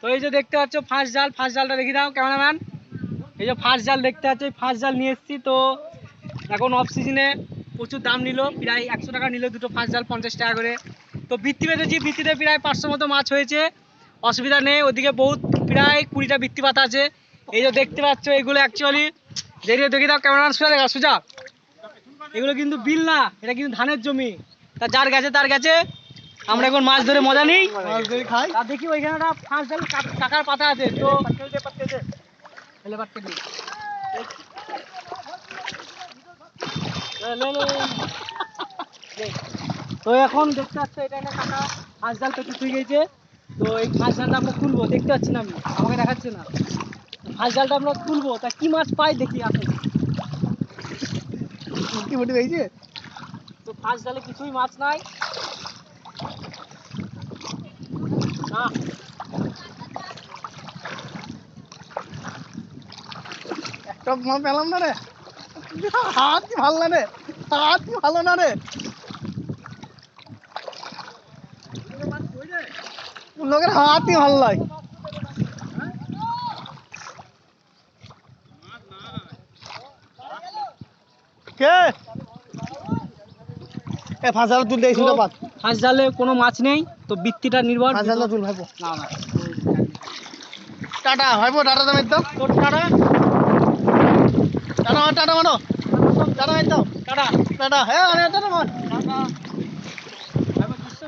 তো এই যে দেখতে পাচ্ছ ফার্স্ট জাল ফার্স্ট জালটা রেখে দাও ক্যামেরাম্যান এই যে ফার্স্ট জাল দেখতে পাচ্ছ, এই ফার্স্ট জাল নিয়ে এসেছি। তো এখন অফ সিজনে প্রচুর দাম নিল, প্রায় একশো টাকা নিল দুটো ফার্স্ট জাল, পঞ্চাশ টাকা করে। তো বৃত্তি পেতেছি বৃত্তিতে প্রায় পাঁচশো মতো মাছ হয়েছে। অসুবিধা নেই, ওদিকে বহুত, প্রায় কুড়িটা বৃত্তি পাতা আছে। এই যে দেখতে পাচ্ছ, এগুলো অ্যাকচুয়ালি দেখে দেখে দাও ক্যামেরাম্যান সুজা দেখা, সুজা। এগুলো কিন্তু বিল না, এটা কিন্তু ধানের জমি। তা যার গেছে, তার গেছে। আমরা এখন মাছ ধরে মজা নিই। খাই। আর দেখি ওইখানে একটা ফাঁস জাল কাকার পাতা আছে। তো এলে পাটকে দি। লে, লে, লে। লে। তো এখন দেখতে পাচ্ছ এটা একটা কাকা ফাঁস জাল পেতে শুয়ে গেছে। তো এই ফাঁস জালটা আমরা খুলবো দেখতে পাচ্ছি না আমি। আমাকে দেখাচ্ছে না। ফাঁস জালটা আমরা খুলবো তা কি মাছ পাই দেখি আসে। মুরগি মুটি পেয়েছে তো ফাঁস জালে কিছুই মাছ নাই না একটা মাল পেলাম না রে। হাত ভালো না রে? হাত ভালো না রে? লোকের হাতই ভালো লাগে কে? এ ফাঁসালা তুল দেখিস তো পাত ফাঁস জালে কোনো মাছ নেই। তো বৃত্তিটা নির্ভর তুল না না। টাটা ভাইপো টাটা দাম একদম তোর টাটা? টাটা টাটা মারো টাটা একদম টাটা টাটা হ্যাঁ টাটা মার